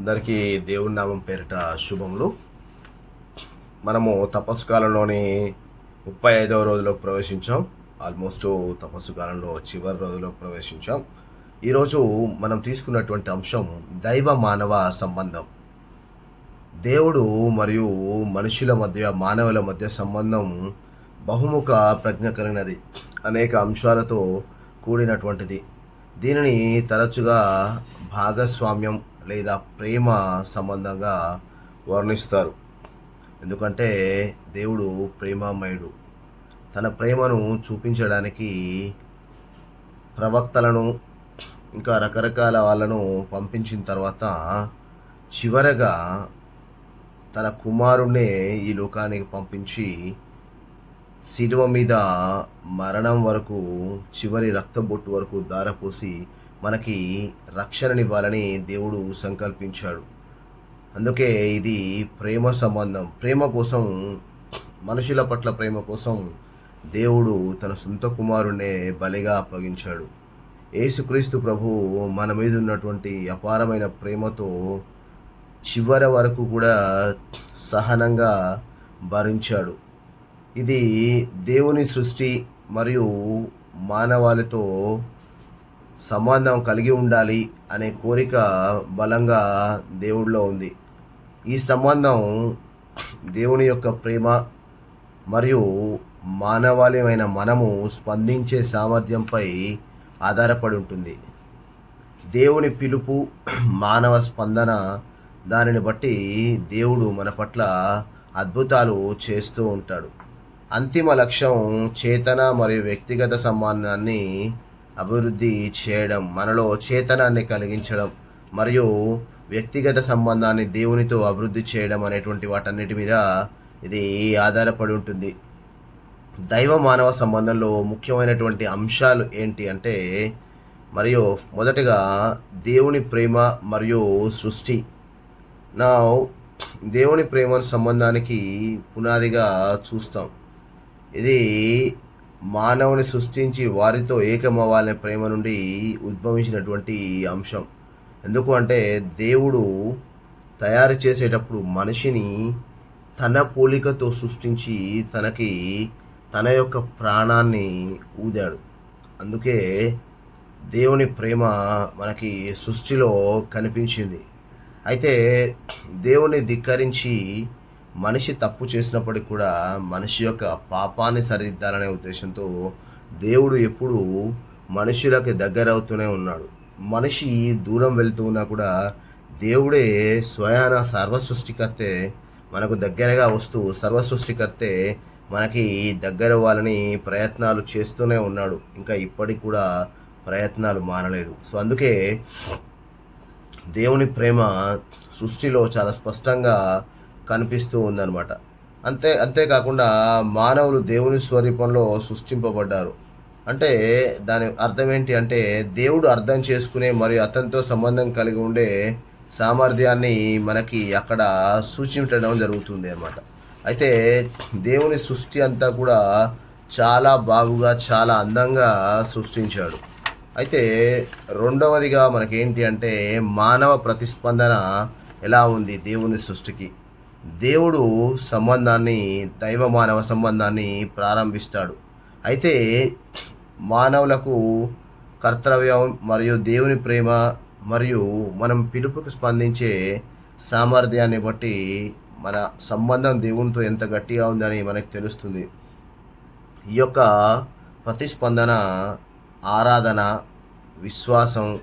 అందరికీ దేవుని నామం పేరిట శుభములు. మనము తపస్సు కాలంలోని ముప్పై ఐదవ రోజులోకి ప్రవేశించాం. ఆల్మోస్ట్ తపస్సు కాలంలో చివరి రోజులోకి ప్రవేశించాం. ఈరోజు మనం తీసుకున్నటువంటి అంశం దైవ మానవ సంబంధం. దేవుడు మరియు మనుషుల మధ్య మానవుల మధ్య సంబంధం బహుముఖ ప్రజ్ఞ కలిగినది. అనేక అంశాలతో కూడినటువంటిది. దీనిని తరచుగా భాగస్వామ్యం లేదా ప్రేమ సంబంధంగా వర్ణిస్తారు. ఎందుకంటే దేవుడు ప్రేమామయుడు. తన ప్రేమను చూపించడానికి ప్రవక్తలను ఇంకా రకరకాల వాళ్ళను పంపించిన తర్వాత చివరగా తన కుమారుణ్ణే ఈ లోకానికి పంపించి శిలువ మీద మరణం వరకు చివరి రక్తబొట్టు వరకు దారపోసి మనకి రక్షణనివ్వాలని దేవుడు సంకల్పించాడు. అందుకే ఇది ప్రేమ సంబంధం. ప్రేమ కోసం మనుషుల పట్ల ప్రేమ కోసం దేవుడు తన సొంత కుమారునే బలిగా అప్పగించాడు. యేసుక్రీస్తు ప్రభు మన మీద ఉన్నటువంటి అపారమైన ప్రేమతో చివరి వరకు కూడా సహనంగా భరించాడు. ఇది దేవుని సృష్టి మరియు మానవాళితో సంబంధం కలిగి ఉండాలి అనే కోరిక బలంగా దేవుడిలో ఉంది. ఈ సంబంధం దేవుని యొక్క ప్రేమ మరియు మానవాళిమైన మనము స్పందించే సామర్థ్యంపై ఆధారపడి ఉంటుంది. దేవుని పిలుపు మానవ స్పందన దానిని బట్టి దేవుడు మన పట్ల అద్భుతాలు చేస్తూ ఉంటాడు. అంతిమ లక్ష్యం చేతన మరియు వ్యక్తిగత సంబంధాన్ని అభివృద్ధి చేయడం మనలో చేతనాన్ని కలిగించడం మరియు వ్యక్తిగత సంబంధాన్ని దేవునితో అభివృద్ధి చేయడం అనేటువంటి వాటన్నిటి మీద ఇది ఆధారపడి ఉంటుంది. దైవ మానవ సంబంధంలో ముఖ్యమైనటువంటి అంశాలు ఏంటి అంటే మరియు మొదటగా దేవుని ప్రేమ మరియు సృష్టి. నా దేవుని ప్రేమ సంబంధానికి పునాదిగా చూస్తాం. ఇది మానవుని సృష్టించి వారితో ఏకమవ్వాలనే ప్రేమ నుండి ఉద్భవించినటువంటి అంశం. ఎందుకు అంటే దేవుడు తయారు చేసేటప్పుడు మనిషిని తన పోలికతో సృష్టించి తనకి తన యొక్క ప్రాణాన్ని ఊదాడు. అందుకే దేవుని ప్రేమ మనకి సృష్టిలో కనిపించింది. అయితే దేవుని ధిక్కరించి మనిషి తప్పు చేసినప్పటికి కూడా మనిషి యొక్క పాపాన్ని సరిదిద్దాలనే ఉద్దేశంతో దేవుడు ఎప్పుడూ మనుషులకు దగ్గర అవుతూనే ఉన్నాడు. మనిషి దూరం వెళ్తూ ఉన్నా కూడా దేవుడే స్వయాన సర్వ సృష్టికర్తే మనకు దగ్గరగా వస్తూ సర్వ సృష్టికర్తే మనకి దగ్గర వాళ్ళని ప్రయత్నాలు చేస్తూనే ఉన్నాడు. ఇంకా ఇప్పటికి కూడా ప్రయత్నాలు మానలేదు సో అందుకే దేవుని ప్రేమ సృష్టిలో చాలా స్పష్టంగా కనిపిస్తూ ఉందన్నమాట. అంతే అంతేకాకుండా మానవులు దేవుని స్వరూపంలో సృష్టింపబడ్డారు. అంటే దాని అర్థం ఏంటి అంటే దేవుడు అర్థం చేసుకునే మరియు అతనితో సంబంధం కలిగి ఉండే సామర్థ్యాన్ని మనకి అక్కడ సూచించడం జరుగుతుంది అనమాట అయితే దేవుని సృష్టి అంతా కూడా చాలా బాగుగా చాలా అందంగా సృష్టించాడు. అయితే రెండవదిగా మనకేంటి అంటే మానవ ప్రతిస్పందన ఎలా ఉంది దేవుని సృష్టికి? దేవుడు సంబంధాన్ని దైవ మానవ సంబంధాన్ని ప్రారంభిస్తాడు. అయితే మానవులకు కర్తవ్యం మరియు దేవుని ప్రేమ మరియు మనం పిలుపుకు స్పందించే సామర్థ్యాన్ని బట్టి మన సంబంధం దేవునితో ఎంత గట్టిగా ఉందని మనకు తెలుస్తుంది. ఈ యొక్క ప్రతిస్పందన ఆరాధన విశ్వాసం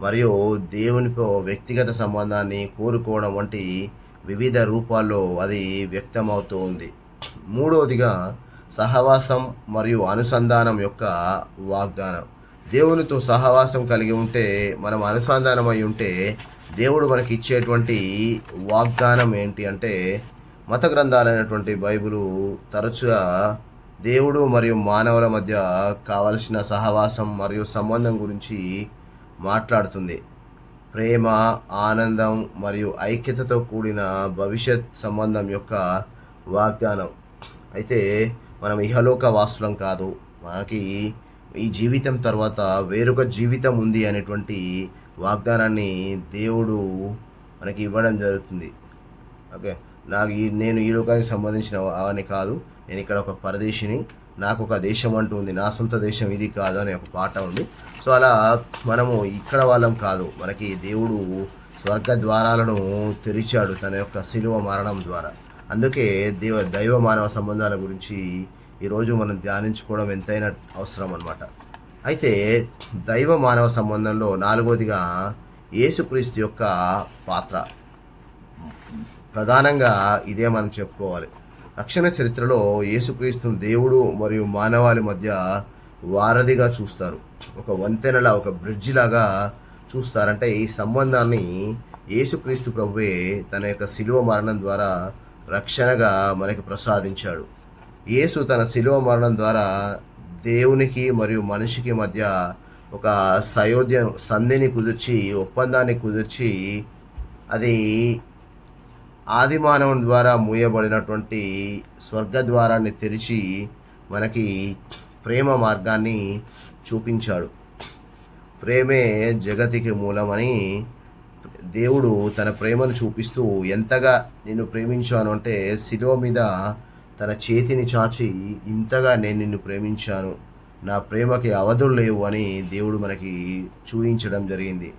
మరియు దేవునితో వ్యక్తిగత సంబంధాన్ని కోరుకోవడం వంటి వివిధ రూపాల్లో అది వ్యక్తమవుతూ ఉంది. మూడవదిగా సహవాసం మరియు అనుసంధానం యొక్క వాగ్దానం. దేవునితో సహవాసం కలిగి ఉంటే మనం అనుసంధానమై ఉంటే దేవుడు మనకి ఇచ్చేటువంటి వాగ్దానం ఏంటి అంటే మత గ్రంథాలైనటువంటి బైబిలు తరచుగా దేవుడు మరియు మానవుల మధ్య కావలసిన సహవాసం మరియు సంబంధం గురించి మాట్లాడుతుంది. ప్రేమ ఆనందం మరియు ఐక్యతతో కూడిన భవిష్యత్ సంబంధం యొక్క వాగ్దానం. అయితే మనం ఇహలోక వాసులం కాదు. మనకి ఈ జీవితం తర్వాత వేరొక జీవితం ఉంది అనేటువంటి వాగ్దానాన్ని దేవుడు మనకి ఇవ్వడం జరుగుతుంది. ఓకే? నాకు ఈ నేను ఈ లోకానికి సంబంధించిన అని కాదు. నేను ఇక్కడ ఒక పరదేశిని. నాకు ఒక దేశం అంటూ ఉంది నా సొంత దేశం ఇది కాదు అనే ఒక పాట ఉంది. సో అలా మనము ఇక్కడ వాళ్ళం కాదు మనకి దేవుడు స్వర్గ ద్వారాలను తెరిచాడు తన యొక్క శిలువ మరణం ద్వారా. అందుకే దేవ దైవ మానవ సంబంధాల గురించి ఈరోజు మనం ధ్యానించుకోవడం ఎంతైనా అవసరం అనమాట అయితే దైవ మానవ సంబంధంలో నాలుగోదిగా యేసుక్రీస్తు యొక్క పాత్ర. ప్రధానంగా ఇదే మనం చెప్పుకోవాలి. రక్షణ చరిత్రలో యేసుక్రీస్తును దేవుడు మరియు మానవాళి మధ్య వారధిగా చూస్తారు. ఒక వంతెనలా ఒక బ్రిడ్జి లాగా చూస్తారంటే ఈ సంబంధాన్ని యేసుక్రీస్తు ప్రభువే తన యొక్క శిలువ మరణం ద్వారా రక్షణగా మనకి ప్రసాదించాడు. యేసు తన శిలువ మరణం ద్వారా దేవునికి మరియు మనిషికి మధ్య ఒక సయోధ్య సంధిని కుదిర్చి ఒప్పందాన్ని కుదిర్చి అది ఆదిమానవం ద్వారా మూయబడినటువంటి స్వర్గ ద్వారాన్ని తెరిచి మనకి ప్రేమ మార్గాన్ని చూపించాడు. ప్రేమే జగతికి మూలమని దేవుడు తన ప్రేమను చూపిస్తూ ఎంతగా నిన్ను ప్రేమించాను అంటే శిలువ మీద తన చేతిని చాచి ఇంతగా నేను నిన్ను ప్రేమించాను. నా ప్రేమకి అవధులు లేవు అని దేవుడు మనకి చూపించడం జరిగింది.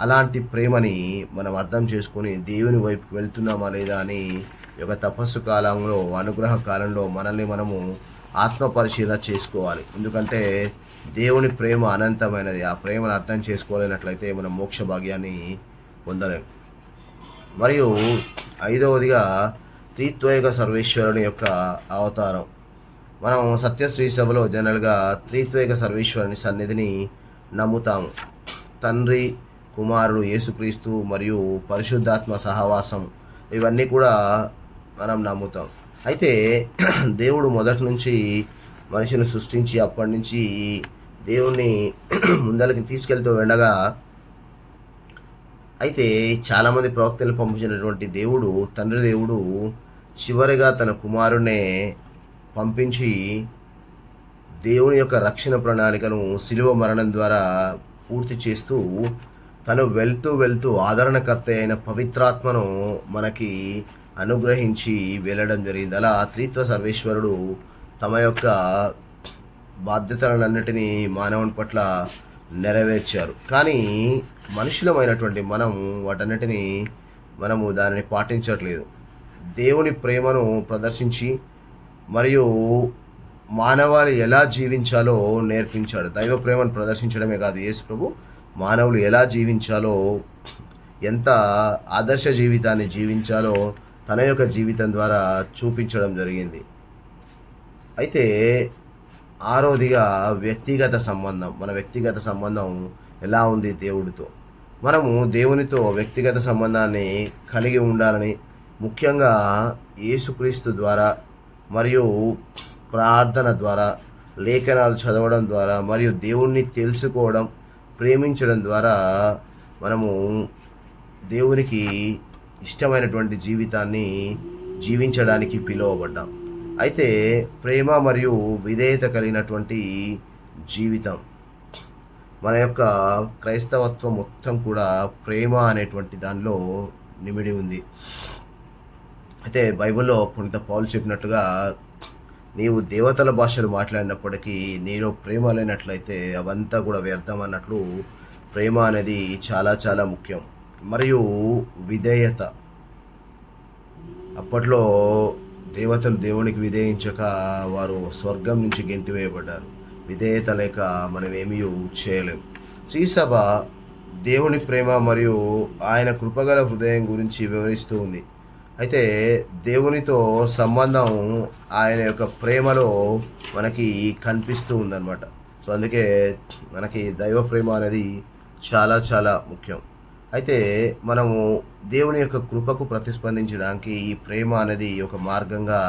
అలాంటి ప్రేమని మనం అర్థం చేసుకొని దేవుని వైపుకి వెళ్తున్నామా లేదా అని ఒక యొక్క తపస్సు కాలంలో అనుగ్రహ కాలంలో మనల్ని మనము ఆత్మ పరిశీలన చేసుకోవాలి. ఎందుకంటే దేవుని ప్రేమ అనంతమైనది. ఆ ప్రేమను అర్థం చేసుకోలేనట్లయితే మనం మోక్ష భాగ్యాన్ని పొందలేం. మరియు ఐదవదిగా త్రిత్వైక సర్వేశ్వరుని యొక్క అవతారం. మనం సత్యశ్రీ సభలో జనరల్గా త్రిత్వైక సర్వేశ్వరుని సన్నిధిని నమ్ముతాము. తండ్రి కుమారుడు యేసుక్రీస్తు మరియు పరిశుద్ధాత్మ సహవాసం ఇవన్నీ కూడా మనం నమ్ముతాం. అయితే దేవుడు మొదటి నుంచి మనిషిని సృష్టించి అప్పటి నుంచి దేవుణ్ణి ముందరికి తీసుకెళ్తూ వెళ్ళగా అయితే చాలామంది ప్రవక్తలు పంపించినటువంటి దేవుడు తండ్రి దేవుడు చివరిగా తన కుమారునే పంపించి దేవుని యొక్క రక్షణ ప్రణాళికను శిలువ మరణం ద్వారా పూర్తి చేస్తూ తను వెళ్తూ వెళ్తూ ఆదరణకర్త అయిన పవిత్రాత్మను మనకి అనుగ్రహించి వెళ్ళడం జరిగింది. అలా త్రిత్వ సర్వేశ్వరుడు తమ యొక్క బాధ్యతలన్నిటినీ మానవుని పట్ల నెరవేర్చారు. కానీ మనుషులమైనటువంటి మనం వాటన్నిటిని మనము దానిని పాటించట్లేదు. దేవుని ప్రేమను ప్రదర్శించి మరియు మానవాళి ఎలా జీవించాలో నేర్పించాడు. దైవ ప్రేమను ప్రదర్శించడమే కాదు. యేసు ప్రభు మానవులు ఎలా జీవించాలో ఎంత ఆదర్శ జీవితాన్ని జీవించాలో తన యొక్క జీవితం ద్వారా చూపించడం జరిగింది. అయితే ఆరోదిగా వ్యక్తిగత సంబంధం మన వ్యక్తిగత సంబంధం ఎలా ఉంది దేవుడితో? మనము దేవునితో వ్యక్తిగత సంబంధాన్ని కలిగి ఉండాలని ముఖ్యంగా యేసుక్రీస్తు ద్వారా మరియు ప్రార్థన ద్వారా లేఖనాలు చదవడం ద్వారా మరియు దేవుణ్ణి తెలుసుకోవడం ప్రేమించడం ద్వారా మనము దేవునికి ఇష్టమైనటువంటి జీవితాన్ని జీవించడానికి పిలువబడ్డాం. అయితే ప్రేమ మరియు విధేయత కలిగినటువంటి జీవితం మన యొక్క క్రైస్తవత్వం మొత్తం కూడా ప్రేమ అనేటువంటి దానిలో నిమిడి ఉంది. అయితే బైబిల్లో కొంత పౌలు చెప్పినట్టుగా నీవు దేవతల భాషలు మాట్లాడినప్పటికీ నీలో ప్రేమ లేనట్లయితే అవంతా కూడా వ్యర్థం అన్నట్లు ప్రేమ అనేది చాలా చాలా ముఖ్యం. మరియు విధేయత. అప్పట్లో దేవతలు దేవునికి విధేయించక వారు స్వర్గం నుంచి గెంటివేయబడ్డారు విధేయత లేక మనం ఏమీ చేయలేం. శ్రీసభ దేవుని ప్రేమ మరియు ఆయన కృపగల హృదయం గురించి వివరిస్తూ ఉంది. అయితే దేవునితో సంబంధం ఆయన యొక్క ప్రేమలో మనకి కనిపిస్తూ ఉందన్నమాట. సో అందుకే మనకి దైవ ప్రేమ అనేది చాలా చాలా ముఖ్యం. అయితే మనము దేవుని యొక్క కృపకు ప్రతిస్పందించడానికి ఈ ప్రేమ అనేది ఒక మార్గంగా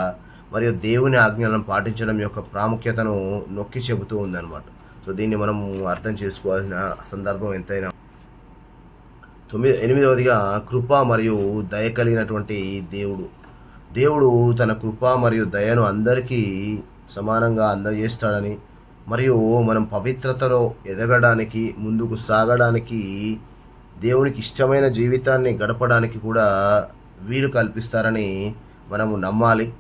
మరియు దేవుని ఆజ్ఞలను పాటించడం యొక్క ప్రాముఖ్యతను నొక్కి చెబుతూ ఉందన్నమాట. సో దీన్ని మనము అర్థం చేసుకోవాల్సిన సందర్భం ఎంతైనా తొమ్మిది ఎనిమిదవదిగా కృప మరియు దయ కలిగినటువంటి దేవుడు. దేవుడు తన కృప మరియు దయను అందరికీ సమానంగా అందజేస్తాడని మరియు మనం పవిత్రతలో ఎదగడానికి ముందుకు సాగడానికి దేవునికి ఇష్టమైన జీవితాన్ని గడపడానికి కూడా వీలు కల్పిస్తారని మనము నమ్మాలి.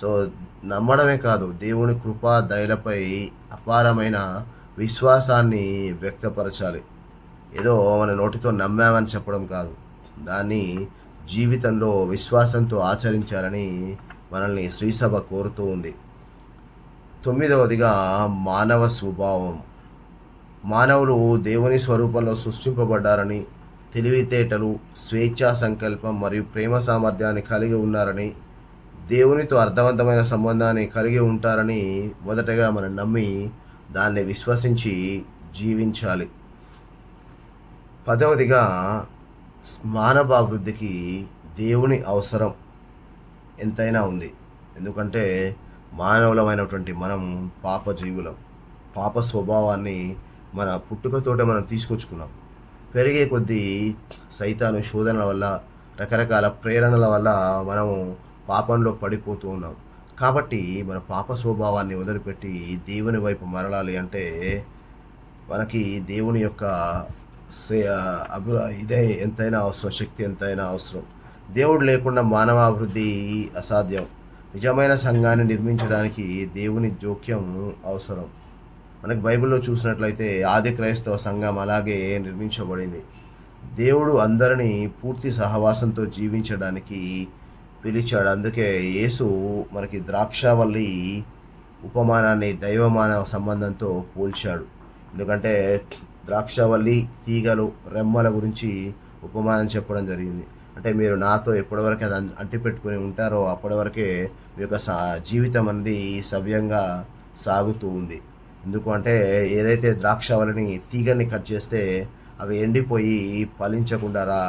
సో నమ్మడమే కాదు దేవుని కృపా దయలపై అపారమైన విశ్వాసాన్ని వ్యక్తపరచాలి. ఏదో మన నోటితో నమ్మామని చెప్పడం కాదు. దాన్ని జీవితంలో విశ్వాసంతో ఆచరించాలని మనల్ని శ్రీసభ కోరుతూ ఉంది. తొమ్మిదవదిగా మానవ స్వభావం. మానవులు దేవుని స్వరూపంలో సృష్టింపబడ్డారని తెలివితేటలు స్వేచ్ఛా సంకల్పం మరియు ప్రేమ సామర్థ్యాన్ని కలిగి ఉన్నారని దేవునితో అర్థవంతమైన సంబంధాన్ని కలిగి ఉంటారని మొదటగా మనం నమ్మి దాన్ని విశ్వసించి జీవించాలి. పదవదిగా మానవాభివృద్ధికి దేవుని అవసరం ఎంతైనా ఉంది. ఎందుకంటే మానవులమైనటువంటి మనం పాప జీవులం. పాప స్వభావాన్ని మన పుట్టుకతోటే మనం తీసుకొచ్చుకున్నాం. పెరిగే కొద్దీ సైతాను శోధనల వల్ల రకరకాల ప్రేరణల వల్ల మనము పాపంలో పడిపోతూ ఉన్నాం. కాబట్టి మన పాప స్వభావాన్ని వదిలిపెట్టి దేవుని వైపు మరలాలి అంటే మనకి దేవుని యొక్క ఇదే ఎంతైనా అవసరం శక్తి ఎంతైనా అవసరం. దేవుడు లేకుండా మానవాభివృద్ధి అసాధ్యం. నిజమైన సంఘాన్ని నిర్మించడానికి దేవుని జోక్యం అవసరం. మనకి బైబిల్లో చూసినట్లయితే ఆది క్రైస్తవ సంఘం అలాగే నిర్మించబడింది. దేవుడు అందరినీ పూర్తి సహవాసంతో జీవించడానికి పిలిచాడు. అందుకే యేసు మనకి ద్రాక్షవల్లి ఉపమానాన్ని దైవమానవ సంబంధంతో పోల్చాడు. ఎందుకంటే ద్రాక్షవల్లి తీగలు రెమ్మల గురించి ఉపమానం చెప్పడం జరిగింది. అంటే మీరు నాతో ఎప్పటివరకు అది అంటిపెట్టుకుని ఉంటారో అప్పటి వరకే మీ యొక్క సా జీవితం అనేది సవ్యంగా సాగుతూ ఉంది. ఎందుకు అంటే ఏదైతే ద్రాక్షవల్లిని తీగల్ని కట్ చేస్తే అవి ఎండిపోయి ఫలించకుండా రా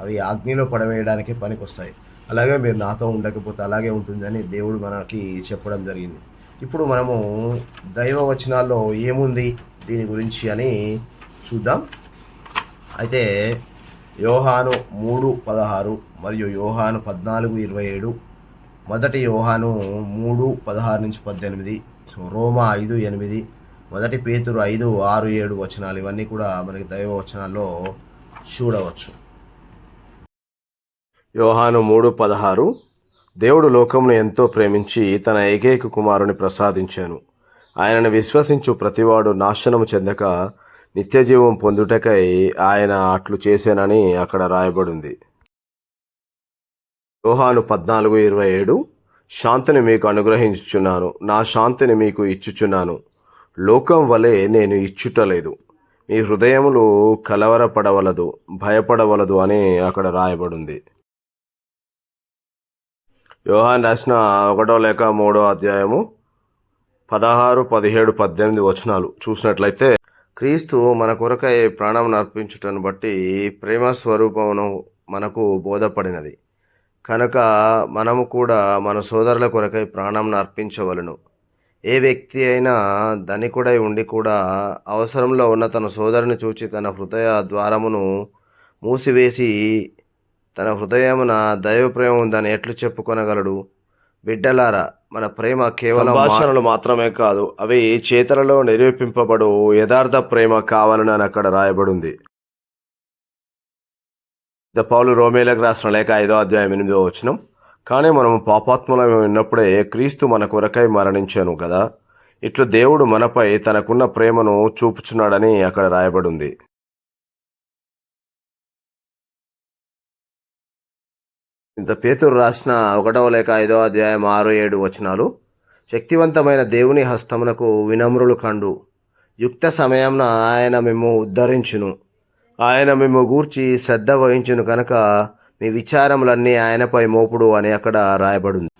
అవి అగ్నిలో పడవేయడానికి పనికొస్తాయి. అలాగే మీరు నాతో ఉండకపోతే అలాగే ఉంటుందని దేవుడు మనకి చెప్పడం జరిగింది. ఇప్పుడు మనము దైవ వచనాల్లో ఏముంది దీని గురించి అని చూద్దాం. అయితే యోహాను మూడు పదహారు మరియు యోహాను పద్నాలుగు ఇరవై ఏడు. మొదటి యోహాను మూడు పదహారు నుంచి పద్దెనిమిది. రోమా ఐదు ఎనిమిది. మొదటి పేతురు ఐదు ఆరు ఏడు వచనాలు. ఇవన్నీ కూడా మనకి దైవ వచనాల్లో చూడవచ్చు. యోహాను మూడు పదహారు. దేవుడు లోకమును ఎంతో ప్రేమించి తన ఏకైక కుమారుని ప్రసాదించాను. ఆయనను విశ్వసించు ప్రతివాడు నాశనము చెందక నిత్యజీవం పొందుటకై ఆయన అట్లు చేశానని అక్కడ రాయబడింది. యోహాను పద్నాలుగు ఇరవై ఏడు. శాంతిని మీకు అనుగ్రహించుచున్నాను. నా శాంతిని మీకు ఇచ్చుచున్నాను. లోకం వలె నేను ఇచ్చుటలేదు. మీ హృదయములు కలవరపడవలదు భయపడవలదు అని అక్కడ రాయబడింది. యోహాన్ రాసిన ఒకటో లేక మూడో అధ్యాయము పదహారు పదిహేడు పద్దెనిమిది వచనాలు చూసినట్లయితే క్రీస్తు మన కొరకై ప్రాణం అర్పించుటను బట్టి ప్రేమ స్వరూపమును మనకు బోధపడినది. కనుక మనము కూడా మన సోదరుల కొరకై ప్రాణం అర్పించవలను. ఏ వ్యక్తి అయినా ధనికుడై ఉండి కూడా అవసరంలో ఉన్న తన సోదరుని చూచి తన హృదయ ద్వారమును మూసివేసి తన హృదయమున దైవ ప్రేమ ఉందని ఎట్లు చెప్పుకొనగలడు? బిడ్డలారా మన ప్రేమ కేవలం భాషణలు మాత్రమే కాదు అవి చేతలలో నిరూపింపబడు యథార్థ ప్రేమ కావాలని అని అక్కడ రాయబడింది. ద పౌలు రోమేలకు రాసిన లేక ఐదో అధ్యాయం ఎనిమిదో వచనం. కానీ మనము పాపాత్మలమే ఉన్నప్పుడే క్రీస్తు మన కొరకై మరణించాను కదా ఇట్లు దేవుడు మనపై తనకున్న ప్రేమను చూపుచున్నాడని అక్కడ రాయబడింది. ఇంత పేతురు రాసిన ఒకటవ లేక ఐదో అధ్యాయం ఆరు ఏడు వచనాలు శక్తివంతమైన దేవుని హస్తమునకు వినమ్రులు కండు. యుక్త సమయంన ఆయన మేము ఉద్ధరించును. ఆయన మేము గూర్చి శ్రద్ధ వహించును కనుక మీ విచారములన్నీ ఆయనపై మోపుడు అని అక్కడ రాయబడింది.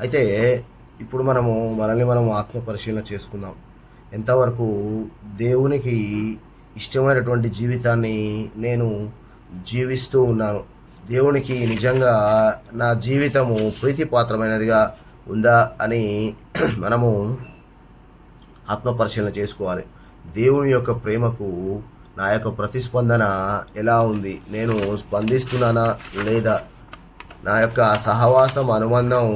అయితే ఇప్పుడు మనము మనల్ని మనం ఆత్మ పరిశీలన చేసుకుందాం. ఎంతవరకు దేవునికి ఇష్టమైనటువంటి జీవితాన్ని నేను జీవిస్తూ ఉన్నాను. దేవునికి నిజంగా నా జీవితము ప్రీతిపాత్రమైనదిగా ఉందా అని మనము ఆత్మపరిశీలన చేసుకోవాలి. దేవుని యొక్క ప్రేమకు నా యొక్క ప్రతిస్పందన ఎలా ఉంది? నేను స్పందిస్తున్నానా లేదా? నా యొక్క సహవాసం అనుబంధం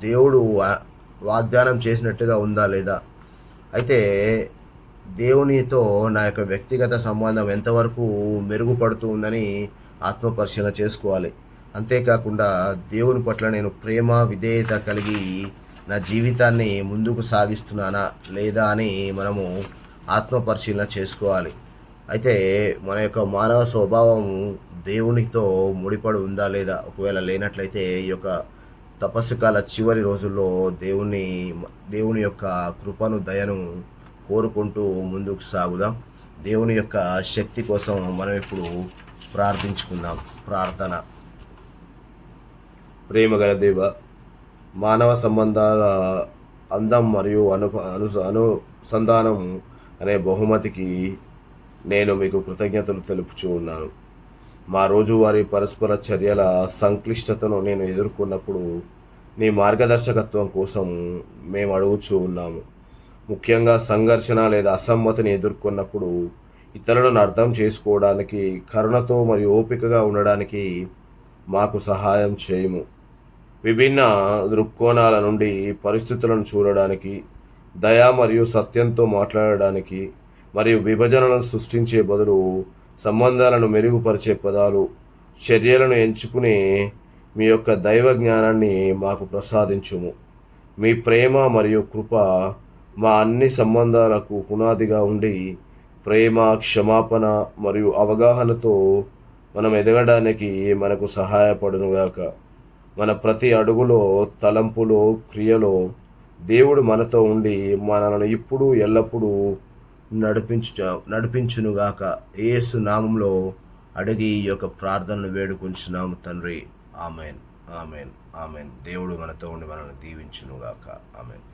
దేవుడు వా- వాగ్దానం చేసినట్టుగా ఉందా లేదా? అయితే దేవునితో నా యొక్క వ్యక్తిగత సంబంధం ఎంతవరకు మెరుగుపడుతూ ఉందని ఆత్మపరిశీలన చేసుకోవాలి. అంతేకాకుండా దేవుని పట్ల నేను ప్రేమ విధేయత కలిగి నా జీవితాన్ని ముందుకు సాగిస్తున్నానా లేదా అని మనము ఆత్మపరిశీలన చేసుకోవాలి. అయితే మన యొక్క మానవ స్వభావం దేవునితో ముడిపడి ఉందా లేదా? ఒకవేళ లేనట్లయితే ఈ యొక్క తపస్సు కాల చివరి రోజుల్లో దేవుని దేవుని యొక్క కృపను దయను కోరుకుంటూ ముందుకు సాగుదాం. దేవుని యొక్క శక్తి కోసం మనం ఇప్పుడు ప్రార్థించుకుందాం. ప్రార్థన. ప్రేమగల దేవ మానవ సంబంధాల అందం మరియు అను అను అనుసంధానం అనే బహుమతికి నేను మీకు కృతజ్ఞతలు తెలుపుచూ ఉన్నాను. మా రోజువారీ పరస్పర చర్యల సంక్లిష్టతను నేను ఎదుర్కొన్నప్పుడు నీ మార్గదర్శకత్వం కోసం మేము అడుగుచూ ఉన్నాము. ముఖ్యంగా సంఘర్షణ లేదా అసమ్మతిని ఎదుర్కొన్నప్పుడు ఇతరులను అర్థం చేసుకోవడానికి కరుణతో మరియు ఓపికగా ఉండడానికి మాకు సహాయం చేయము. విభిన్న దృక్కోణాల నుండి పరిస్థితులను చూడడానికి దయ మరియు సత్యంతో మాట్లాడడానికి మరియు విభజనలను సృష్టించే బదులు సంబంధాలను మెరుగుపరిచే పదాలు చర్యలను ఎంచుకునే మీ యొక్క దైవ జ్ఞానాన్ని మాకు ప్రసాదించుము. మీ ప్రేమ మరియు కృప మా అన్ని సంబంధాలకు పునాదిగా ఉండి ప్రేమ క్షమాపణ మరియు అవగాహనతో మనం ఎదగడానికి మనకు సహాయపడునుగాక. మన ప్రతి అడుగులో తలంపులో క్రియలో దేవుడు మనతో ఉండి మనలను ఇప్పుడు ఎల్లప్పుడూ నడిపించు నడిపించునుగాక. ఏసు నామంలో అడిగి ఈ యొక్క ప్రార్థనలు వేడుకొంచున్నాము తండ్రి. ఆమెన్. ఆమెన్. ఆమెన్. దేవుడు మనతో ఉండి మనల్ని దీవించునుగాక. ఆమెన్.